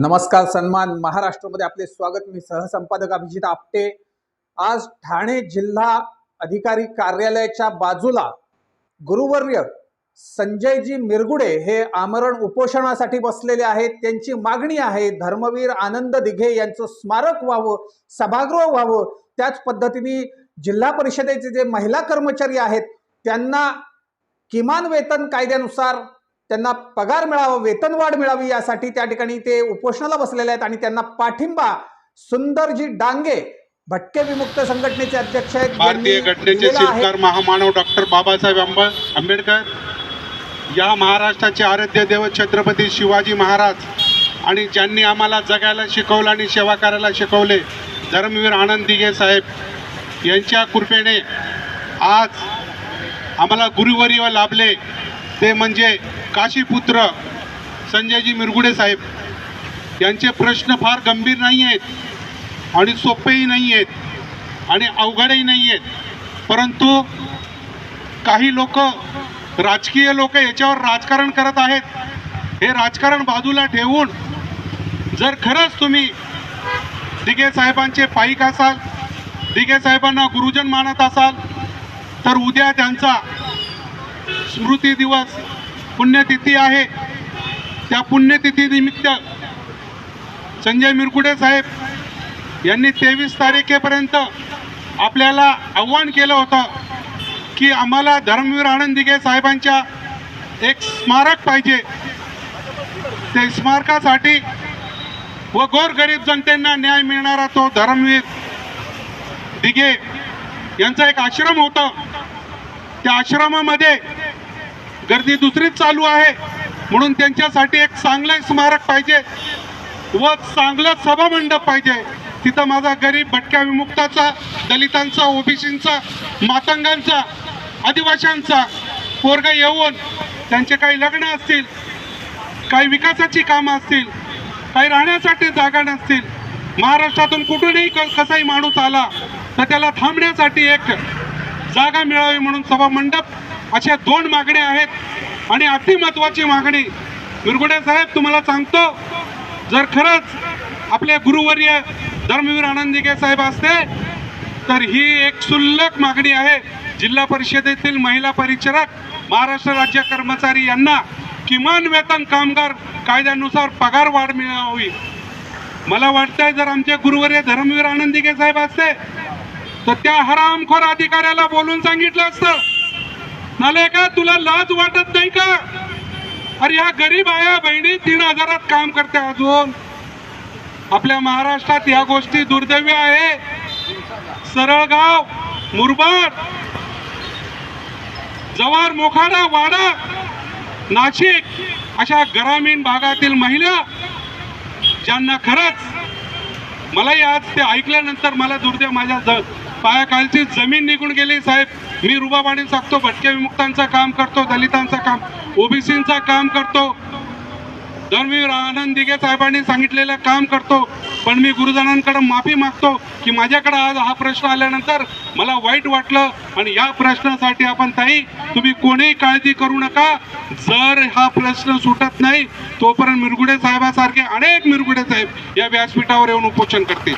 नमस्कार सन्मान. महाराष्ट्रामध्ये आपले स्वागत. मी सहसंपादक अभिजित आपटे. आज ठाणे जिल्हा अधिकारी कार्यालयाच्या बाजूला गुरुवर्य संजयजी मिरगुडे हे आमरण उपोषणासाठी बसलेले आहेत. त्यांची मागणी आहे धर्मवीर आनंद दिघे यांचं स्मारक व्हावं सभागृह व्हावं. त्याच पद्धतीने जिल्हा परिषदेचे जे महिला कर्मचारी आहेत त्यांना किमान वेतन कायद्यानुसार त्यांना पगार मिळावा वेतनवाढ मिळावी यासाठी त्या ठिकाणी ते उपोषणाला बसलेले आहेत आणि त्यांना पाठिंबा सुंदरजी डांगे भटके विमुक्त संघटनेचे अध्यक्ष आहेत भारतीय घटनेचे. शिल्पकार महामानव डॉक्टर बाबासाहेब आंबे आंबेडकर या महाराष्ट्राचे आराध्य दैवत छत्रपती शिवाजी महाराज आणि ज्यांनी आम्हाला जगायला शिकवलं आणि सेवा करायला शिकवले धर्मवीर आनंद दिघे साहेब यांच्या कृपेने आज आम्हाला गुरुवर्य लाभले ते म्हणजे काशीपुत्र संजयजी मिरगुडे साहेब यांचे प्रश्न फार गंभीर नाही आहेत आणि सोपेही नाही आहेत आणि अवघडही नाही आहेत परंतु काही लोक राजकीय लोक याच्यावर राजकारण करत आहेत. हे राजकारण बाजूला ठेवून जर खरंच तुम्ही दिघे साहेबांचे पाईक असाल दिघे साहेबांना गुरुजन मानत असाल तर उद्या त्यांचा स्मृती दिवस पुण्यतिथी आहे. त्या पुण्यतिथीनिमित्त संजय मिरकुडे साहेब यांनी तेवीस तारखेपर्यंत आपल्याला आव्हान केलं होतं की आम्हाला धर्मवीर आनंद दिघे साहेबांच्या एक स्मारक पाहिजे. ते स्मारकासाठी व गोरगरीब जनतेना न्याय मिळणारा तो धर्मवीर दिघे यांचा एक आश्रम होता. त्या आश्रमामध्ये गर्दी दुसरीच चालू आहे. म्हणून त्यांच्यासाठी एक चांगलं स्मारक पाहिजे व चांगलं सभामंडप पाहिजे. तिथं माझा गरीब भटक्या विमुक्ताचा दलितांचा ओबीसींचा मातंगांचा आदिवाशांचा पोरग येऊन त्यांचे काही लग्न असतील काही विकासाची कामं असतील काही राहण्यासाठी जागा नसतील महाराष्ट्रातून कुठूनही क- कसाही माणूस आला तर त्याला थांबण्यासाठी एक जागा मिळावी म्हणून सभा मंडप अशा दोन मागण्या आहेत आणि अति महत्वाची मागणी. विरगुडे साहेब तुम्हाला सांगतो जर खरंच आपले गुरुवर्य धर्मवीर आनंदिके साहेब असते तर ही एक सुल्लक मागणी आहे. जिल्हा परिषदेतील महिला परिचारक महाराष्ट्र राज्य कर्मचारी यांना किमान वेतन कामगार कायद्यानुसार पगार वाढ मिळावी. मला वाटतंय जर आमचे गुरुवर्य धर्मवीर आनंदिके साहेब असते तर त्या हरामखोर अधिकाऱ्याला बोलून सांगितलं असतं. झालंय का तुला लाज वाटत नाही का? अरे ह्या गरीब आया बहिणी तीन हजारात काम करते अजून. आपल्या महाराष्ट्रात या गोष्टी दुर्दैवी आहे. सरळगाव मुरबाड. जवार मोखाडा वाडा नाशिक अशा ग्रामीण भागातील महिला ज्यांना खरंच मलाही आज ते ऐकल्यानंतर मला दुर्दैव माझ्या ज पायाखालची जमीन निघून गेली साहेब. मी रुबाबाने सांगतो भटक्या विमुक्तांचं काम करतो दलितांचं काम ओबीसींचं काम करतो. धर्मवीर आनंद दिघे साहेबांनी सांगितलेलं काम करतो पण मी गुरुजनांकडे माफी मागतो की माझ्याकडे आज हा प्रश्न आल्यानंतर मला वाईट वाटलं. आणि या प्रश्नासाठी आपण ताई तुम्ही कोणीही काळजी करू नका. जर हा प्रश्न सुटत नाही तोपर्यंत मिरगुडे साहेबासारखे अनेक मिरगुडे साहेब या व्यासपीठावर येऊन उपोषण करतील.